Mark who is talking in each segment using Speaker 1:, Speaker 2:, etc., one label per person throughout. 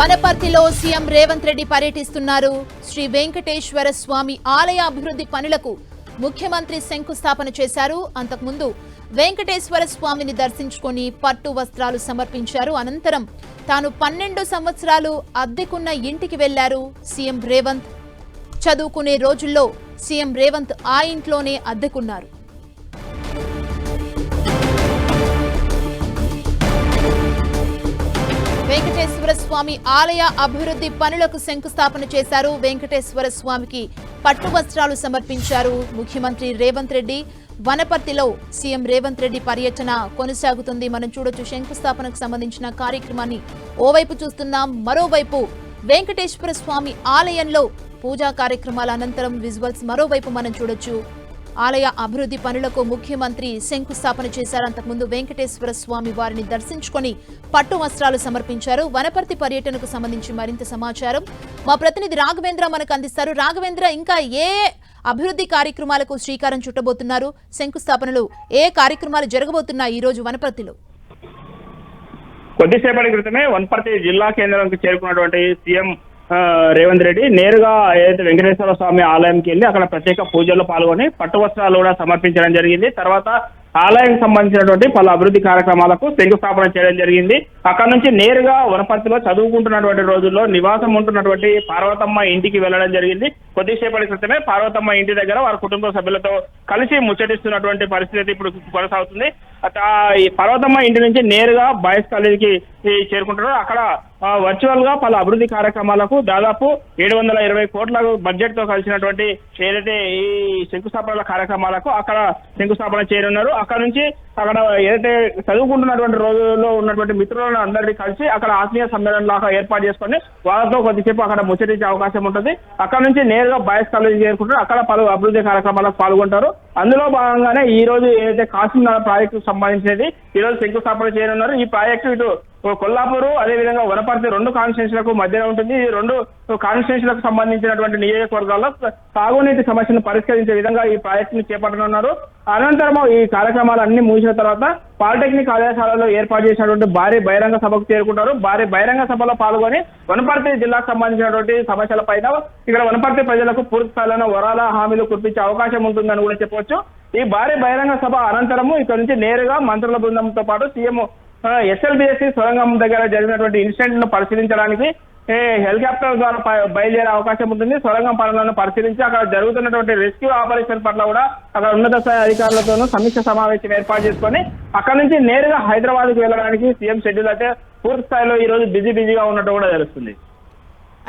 Speaker 1: వనపర్తిలో CM Revanth Reddy పర్యటిస్తున్నారు. శ్రీ వెంకటేశ్వర స్వామి ఆలయ అభివృద్ధి పనులకు ముఖ్యమంత్రి శంకుస్థాపన చేశారు. అంతకుముందు వెంకటేశ్వర స్వామిని దర్శించుకొని పట్టు వస్త్రాలు సమర్పించారు. అనంతరం తాను పన్నెండు సంవత్సరాలు అద్దెకున్న ఇంటికి వెళ్ళారు సీఎం రేవంత్. చదువుకునే రోజుల్లో సీఎం రేవంత్ ఆ ఇంట్లోనే అద్దెకున్నారు. వెంకటేశ్వర స్వామి ఆలయ అభివృద్ధి పనులకు శంకుస్థాపన చేశారు. వెంకటేశ్వర స్వామికి పట్టు వస్త్రాలు సమర్పించారు. ముఖ్యమంత్రి రేవంత్ రెడ్డి వనపర్తిలో సీఎం రేవంత్ రెడ్డి పర్యటన కొనసాగుతుంది. మనం చూడొచ్చు శంకుస్థాపనకు సంబంధించిన కార్యక్రమాన్ని. ఓవైపు చూస్తున్నాం మరోవైపు వెంకటేశ్వర స్వామి ఆలయంలో పూజా కార్యక్రమాల అనంతరం విజువల్స్ మరోవైపు మనం చూడొచ్చు. ఆలయ అభివృద్ధి పనులకు ముఖ్యమంత్రి శంకుస్థాపన చేశారు. అంతకుముందు వెంకటేశ్వర స్వామి వారిని దర్శించుకొని పట్టు వస్త్రాలు సమర్పించారు. వనపర్తి పర్యటనకు సంబంధించి మరింత సమాచారం మా ప్రతినిధి రాఘవేంద్ర మనకు అందిస్తారు. రాఘవేంద్ర ఇంకా ఏ అభివృద్ధి కార్యక్రమాలకు శ్రీకారం చుట్టబోతున్నారు? శంకుస్థాపనలు ఏ కార్యక్రమాలు జరగబోతున్నాయి ఈ రోజు వనపర్తిలో?
Speaker 2: కొద్దిసేపటి క్రితమే వనపర్తి జిల్లా కేంద్రానికి చేరుకున్నటువంటి సీఎం రేవంత్ రెడ్డి నేరుగా ఏదైతే వెంకటేశ్వర స్వామి ఆలయంకి వెళ్ళి అక్కడ ప్రత్యేక పూజల్లో పాల్గొని పట్టు వస్త్రాలు కూడా సమర్పించడం జరిగింది. తర్వాత ఆలయం సంబంధించినటువంటి పలు అభివృద్ధి కార్యక్రమాలకు శంకుస్థాపన చేయడం జరిగింది. అక్కడ నుంచి నేరుగా వనపర్తిలో చదువుకుంటున్నటువంటి రోజుల్లో నివాసం ఉంటున్నటువంటి పార్వతమ్మ ఇంటికి వెళ్ళడం జరిగింది. కొద్దిసేపటి క్రితమే పార్వతమ్మ ఇంటి దగ్గర వారి కుటుంబ సభ్యులతో కలిసి ముచ్చటిస్తున్నటువంటి పరిస్థితి ఇప్పుడు కొనసాగుతుంది. ఈ పార్వతమ్మ ఇంటి నుంచి నేరుగా బాయ్స్ కాలేజీకి చేరుకుంటారు అక్కడ వర్చువల్గా పలు అభివృద్ధి కార్యక్రమాలకు దాదాపు ఏడు వందల ఇరవై కోట్ల బడ్జెట్తో కలిసినటువంటి ఏదైతే ఈ శంకుస్థాపనల కార్యక్రమాలకు అక్కడ శంకుస్థాపన చేయనున్నారు. అక్కడ నుంచి అక్కడ ఏదైతే చదువుకుంటున్నటువంటి రోజుల్లో ఉన్నటువంటి మిత్రులను అందరినీ కలిసి అక్కడ ఆత్మీయ సమ్మేళనం లాగా ఏర్పాటు చేసుకొని వాళ్ళతో కొద్దిసేపు అక్కడ ముచ్చటించే అవకాశం ఉంటుంది. అక్కడ నుంచి నేరుగా బయస్ కాలేజీ చేరుకుంటారు. అక్కడ పలు అభివృద్ధి కార్యక్రమాలకు పాల్గొంటారు. అందులో భాగంగానే ఈ రోజు ఏదైతే కాశీనాథ ప్రాజెక్టు సంబంధించినది ఈ రోజు శంకుస్థాపన చేయనున్నారు. ఈ ప్రాజెక్టు ఇటు కొల్లాపూరు అదేవిధంగా వనపర్తి రెండు కాన్స్టిట్యూన్సీలకు మధ్యన ఉంటుంది. ఈ రెండు కాన్స్టిట్యూన్సీలకు సంబంధించినటువంటి నియోజకవర్గాల్లో తాగునీటి సమస్యను పరిష్కరించే విధంగా ఈ ప్రాజెక్టును చేపట్టనున్నారు. అనంతరం ఈ కార్యక్రమాలు అన్ని ముగిసిన తర్వాత పాలిటెక్నిక్ కళాశాలలో ఏర్పాటు చేసినటువంటి భారీ బహిరంగ సభకు చేరుకుంటారు. భారీ బహిరంగ సభలో పాల్గొని వనపర్తి జిల్లాకు సంబంధించినటువంటి సమస్యల పైన ఇక్కడ వనపర్తి ప్రజలకు పూర్తి స్థాయిలో వరాల హామీలు కురిపించే అవకాశం ఉంటుందని కూడా చెప్పవచ్చు. ఈ భారీ బహిరంగ సభ అనంతరము ఇక్కడ నుంచి నేరుగా మంత్రుల బృందంతో పాటు సీఎం ఎస్ఎల్బిఎస్సి సొరంగం దగ్గర జరిగినటువంటి ఇన్సిడెంట్ను పరిశీలించడానికి హెలికాప్టర్ ద్వారా బయలుదేరే అవకాశం ఉంటుంది. సొరంగం పనులను పరిశీలించి అక్కడ జరుగుతున్నటువంటి రెస్క్యూ ఆపరేషన్ పట్ల కూడా అక్కడ ఉన్నత స్థాయి అధికారులతోనూ సమీక్ష సమావేశం ఏర్పాటు చేసుకొని అక్కడ నుంచి నేరుగా హైదరాబాద్కు వెళ్ళడానికి సీఎం షెడ్యూల్ అయితే పూర్తి స్థాయిలో ఈ రోజు బిజీ బిజీగా ఉన్నట్టు కూడా తెలుస్తుంది.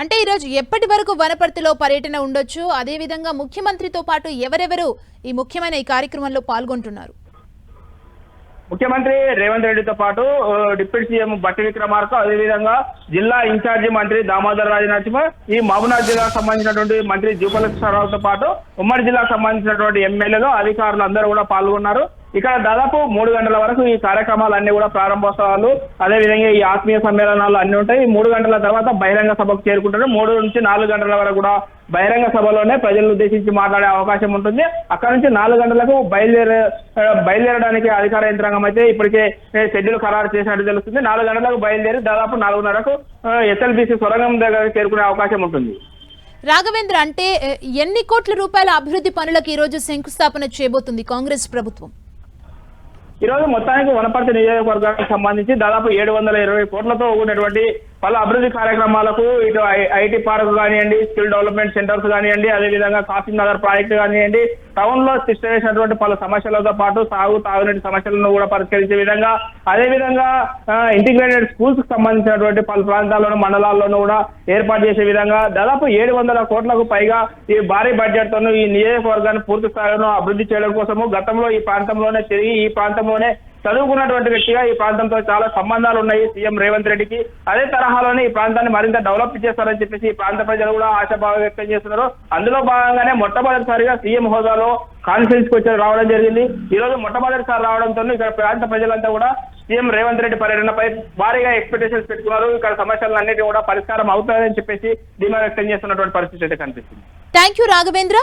Speaker 1: అంటే ఈరోజు ఎప్పటి వరకు వనపర్తిలో పర్యటన ఉండొచ్చు? అదేవిధంగా ముఖ్యమంత్రితో పాటు ఎవరెవరు ఈ ముఖ్యమైన ఈ కార్యక్రమంలో పాల్గొంటున్నారు?
Speaker 2: ముఖ్యమంత్రి రేవంత్ రెడ్డితో పాటు డిప్యూటీ సీఎం బట్టి విక్రమార్క అదేవిధంగా జిల్లా ఇన్ఛార్జి మంత్రి దామోదర్ రాజు నరసింహ ఈ మహబూనాథ్ జిల్లాకు సంబంధించినటువంటి మంత్రి జూపలకృష్ణారావుతో పాటు ఉమ్మడి జిల్లాకు సంబంధించినటువంటి ఎమ్మెల్యేలు అధికారులు అందరూ కూడా పాల్గొన్నారు. ఇక్కడ దాదాపు మూడు గంటల వరకు ఈ కార్యక్రమాలు అన్ని కూడా ప్రారంభోత్సవాలు అదేవిధంగా ఈ ఆత్మీయ సమ్మేళనాలు అన్ని ఉంటాయి. ఈ మూడు గంటల తర్వాత బహిరంగ సభకు చేరుకుంటారు. మూడు నుంచి నాలుగు గంటల వరకు కూడా బహిరంగ సభలోనే ప్రజలను ఉద్దేశించి మాట్లాడే అవకాశం ఉంటుంది. అక్కడ నుంచి నాలుగు గంటలకు బయలుదేరే బయలుదేరడానికి అధికార యంత్రాంగం అయితే ఇప్పటికే షెడ్యూల్ ఖరారు చేసినట్టు తెలుస్తుంది. నాలుగు గంటలకు బయలుదేరి దాదాపు నాలుగున్నరకు ఎస్ఎల్బిసి సొరంగం దగ్గర చేరుకునే అవకాశం ఉంటుంది.
Speaker 1: రాఘవేంద్ర అంటే ఎన్ని కోట్ల రూపాయల అభివృద్ధి పనులకు ఈ రోజు శంకుస్థాపన చేయబోతుంది కాంగ్రెస్ ప్రభుత్వం?
Speaker 2: ఈ రోజు మొత్తానికి వనపర్తి నియోజకవర్గానికి సంబంధించి దాదాపు ఏడు వందల ఇరవై కోట్లతో కూడినటువంటి పలు అభివృద్ధి కార్యక్రమాలకు ఇటు ఐ- ఐటీ పార్క్ కానివ్వండి స్కిల్ డెవలప్మెంట్ సెంటర్స్ కానివ్వండి అదేవిధంగా కాసిం నగర్ ప్రాజెక్టు కానివ్వండి టౌన్లో సృష్టి చేసినటువంటి పలు సమస్యలతో పాటు సాగు తాగునీటి సమస్యలను కూడా పరిష్కరించే విధంగా అదేవిధంగా ఇంటిగ్రేటెడ్ స్కూల్స్కి సంబంధించినటువంటి పలు ప్రాంతాల్లోనూ మండలాల్లోనూ కూడా ఏర్పాటు చేసే విధంగా దాదాపు ఏడు వందల కోట్లకు పైగా ఈ భారీ బడ్జెట్ తోను ఈ నియోజకవర్గాన్ని పూర్తి స్థాయిలో అభివృద్ధి చేయడం కోసము గతంలో ఈ ప్రాంతంలోనే తిరిగి ఈ ప్రాంతంలోనే చదువుకున్నటువంటి వ్యక్తిగా ఈ ప్రాంతంతో చాలా సంబంధాలు ఉన్నాయి సీఎం రేవంత్ రెడ్డికి. అదే తరహాలోనే ఈ ప్రాంతాన్ని మరింత డెవలప్ చేస్తారని చెప్పేసి ఈ ప్రాంత ప్రజలు కూడా ఆశాభావం వ్యక్తం చేస్తున్నారు. అందులో భాగంగానే మొట్టమొదటిసారిగా సీఎం హోదాలో కాన్ఫరెన్స్కి వచ్చి రావడం జరిగింది. ఈ రోజు మొట్టమొదటిసారి రావడంతో ఇక్కడ ప్రాంత ప్రజలంతా కూడా సీఎం రేవంత్ రెడ్డి పర్యటనపై భారీగా ఎక్స్పెక్టేషన్స్ పెట్టుకున్నారు. ఇక్కడ సమస్యలన్నిటి కూడా పరిష్కారం అవుతాయని చెప్పేసి ధీమా వ్యక్తం చేస్తున్నటువంటి పరిస్థితి అయితే కనిపిస్తుంది.
Speaker 1: Thank you Raghavendra.